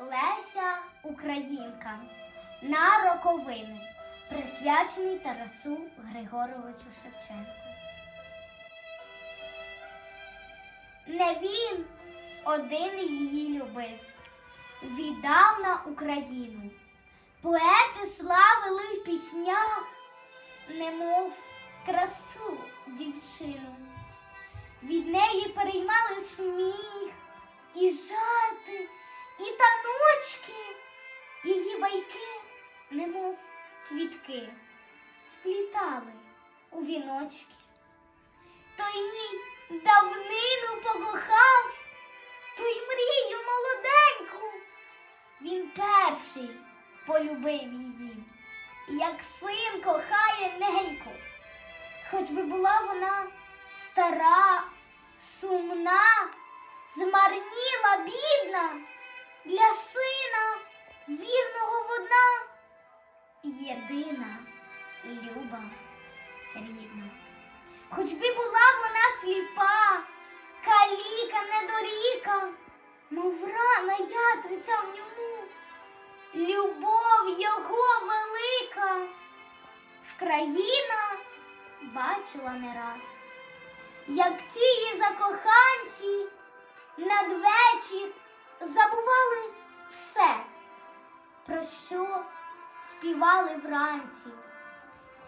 Леся Українка на роковини, присвячений Тарасу Григоровичу Шевченку. Не він один її любив, віддав на Україну. Поети славили в піснях, немов красу дівчину. Від неї переймали її байки, немов квітки, сплітали у віночки. Той ній давнину покохав, той мрію молоденьку. Він перший полюбив її, як син кохає неньку. Хоч би була вона стара, сумна, змарніла, бідна, для сина єдина, люба, рідна. Хоч би була вона сліпа, каліка, недоріка, мов рана ятриця в ньому, любов його велика, Вкраїна бачила не раз, як ці її закоханці надвечір забували все, про що співали вранці,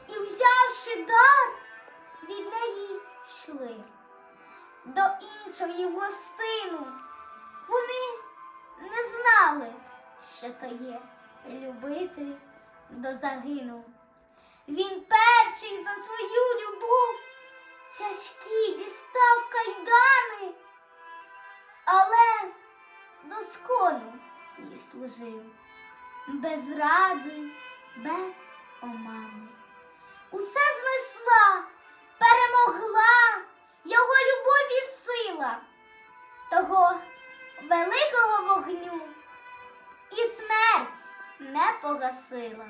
і, взявши дар, від неї йшли до іншої в гостину. Вони не знали, що то є любити до загину. Він перший за свою любов тяжкі дістав кайдани, але до скону їй служив, без ради, без омани. Усе знесла, перемогла його любов і сила, того великого вогню і смерть не погасила.